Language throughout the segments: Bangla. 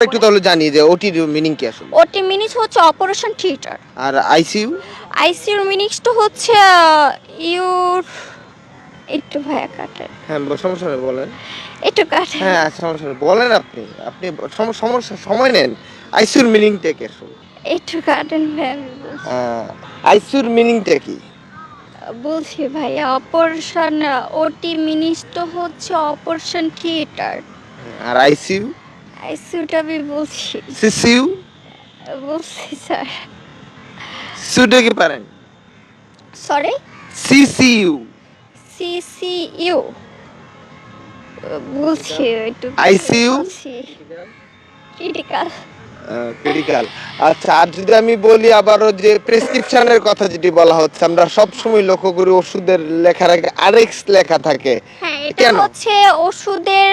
একটু তাহলে জানি যে ওটির মিনিং কি আসলে? ওটি মিনিস হচ্ছে অপারেশন থিয়েটার আর আইসিইউ আইসিইউর মিনিংসটা হচ্ছে ইউর একটু ভায়া কাটেন হ্যাঁ সমস্যা নেই বলেন। একটু কাটেন হ্যাঁ সমস্যা নেই বলেন আপনি। আপনি সম- সমস্যা সময় নেন। আইসিইউর মিনিংটা কি আসলে? একটু কাটেন বলছি। আইসিইউর মিনিংটা কি? বলছি ভাইয়া অপারেশন ওটি মিনিসটা হচ্ছে অপারেশন থিয়েটার আর আইসিইউ আইসিইউটা আমি বলছি সিসিউ বলছি স্যার সিউটা কি পারেন সরি সিসিউ সিসিইউ বলছি একটু ICU? Critical critical. আচ্ছা আর যদি আমি বলি আবারও যে প্রেসক্রিপশনের কথা যেটি বলা হচ্ছে আমরা সব সময় লক্ষ্য করি ওষুধের লেখার আগে আরএক্স লেখা থাকে। হ্যাঁ এটা কেন? হচ্ছে ওষুধের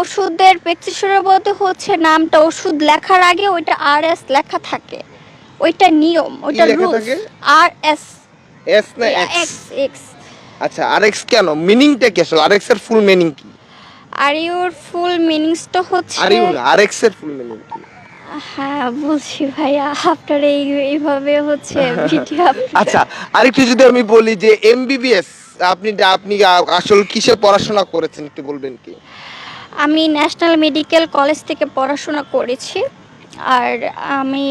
ওষুধের প্রেসক্রিপশনের মধ্যে হচ্ছে নামটা ওষুধ লেখার আগে ওইটা আর এস লেখা থাকে। ওইটা নিয়ম ওইটা রুলস? আর এস এস না এক্স? এক্স এক্স আচ্ছা আরএক্স কেন? মিনিংটা কি আসলে? আরএক্স এর ফুল মিনিং কি আর ইউর ফুল মিনিংসটা হচ্ছে আর ইউ আরএক্স এর ফুল মিনিং কি? হ্যাঁ বলছি ভাইয়া আপনার এই এইভাবে হচ্ছে ভিডিও আচ্ছা আরেকটু যদি আমি বলি যে এমবিবিএস আপনি আপনি আসলে কিসে পড়াশোনা করেছেন একটু বলবেন কি? আমি ন্যাশনাল মেডিকেল কলেজ থেকে পড়াশোনা করেছি আর আমি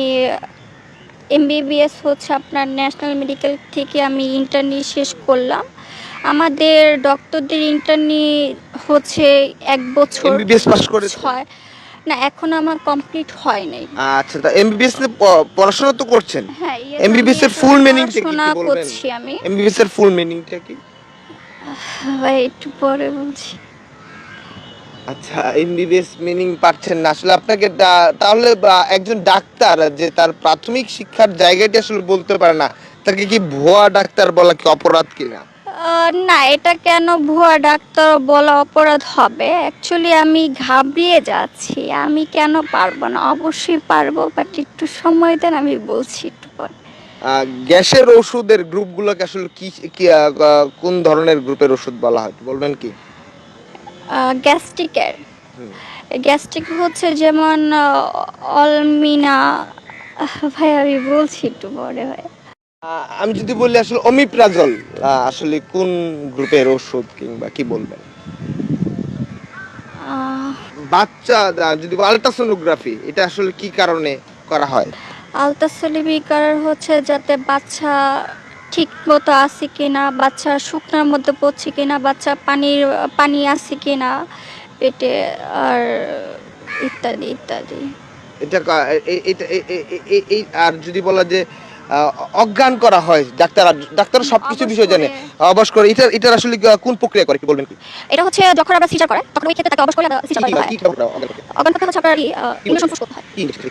এমবিবিএস হচ্ছে আপনার ন্যাশনাল মেডিকেল থেকে আমি ইন্টার্নি শেষ করলাম। আমাদের ডক্টরদের ইন্টার্নি হচ্ছে এক বছর এমবিবিএস পাস করেছেন? ছয় না এখন আমার কমপ্লিট হয় নাই। আচ্ছা তা এমবিবিএস এ পড়াশোনা তো করছেন? হ্যাঁ এমবিবিএস এর ফুল মিনিংটা কি বলবেন? করছি আমি। এমবিবিএস এর ফুল মিনিংটা কি? ভাই একটু পরে বলছি। আচ্ছা এমবিবিএস মিনিং পাচ্ছেন না। আসলে আপনাকে তাহলে একজন ডাক্তার যে তার প্রাথমিক শিক্ষার জায়গাটি আসলে বলতে পারে না তাকে কি ভুয়া ডাক্তার বলা কি অপরাধ কিনা? না এটা কেন ভুয়া ডাক্তার বলা অপরাধ হবে? অ্যাকচুয়ালি আমি ঘাবড়িয়ে যাচ্ছি। আমি কেন পারব না? অবশ্যই পারব বাট একটু সময় দেন আমি বলছি একটু পরে। গ্যাসের ওষুধের গ্রুপগুলোকে আসলে কি কোন ধরনের গ্রুপের ওষুধ বলা হয়? বলবেন কি? গ্যাস্ট্রিকের। গ্যাস্ট্রিক হচ্ছে যেমন অলমিনা ভাই আমি বলছি একটু পরে ভাই। আমি যদি বলি আসলে অমিপ্রাজল আসলে কোন গ্রুপের ওষুধ কিংবা কি বলবেন? বাচ্চা যদি আলট্রাসোনোগ্রাফি এটা আসলে কি কারণে করা হয়? আলতাসলিবিকার হচ্ছে যাতে বাচ্চা ঠিক মতো আছে কিনা বাচ্চা শুকনার মধ্যে পড়ছে কিনা বাচ্চা পানির পানি আছে কিনা পেটে আর ইত্যাদি ইত্যাদি। এটা আর যদি বলা যে অজ্ঞান করা হয় ডাক্তার ডাক্তার সবকিছু বিষয় জানে। অবশ করে এটা এটার আসলে কোন প্রক্রিয়া করে কি বলবেন কি? এটা হচ্ছে যখন আমরা সিজার করে তখন ওই ক্ষেত্রে তাকে অবশ করে সিজার করা হয়। অজ্ঞান করে? করতে হচ্ছে আপনার ইমোশন পুশ করতে হয়। কি injection?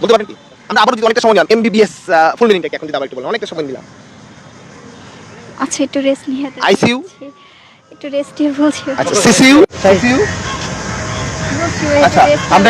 বলতে পারেন কি? আমরা আবার যদি অনেকটা সময় নিলাম এমবিবিএস ফুল মিনিংটা কি এখন যদি আবার একটু বলেন অনেকটা সময় নিলাম। আচ্ছা একটু রেস্ট নিয়ে ICU? একটু রেস্ট নিয়ে বলছি। আচ্ছা সিসিইউ সিসিইউ একটু আচ্ছা আমরা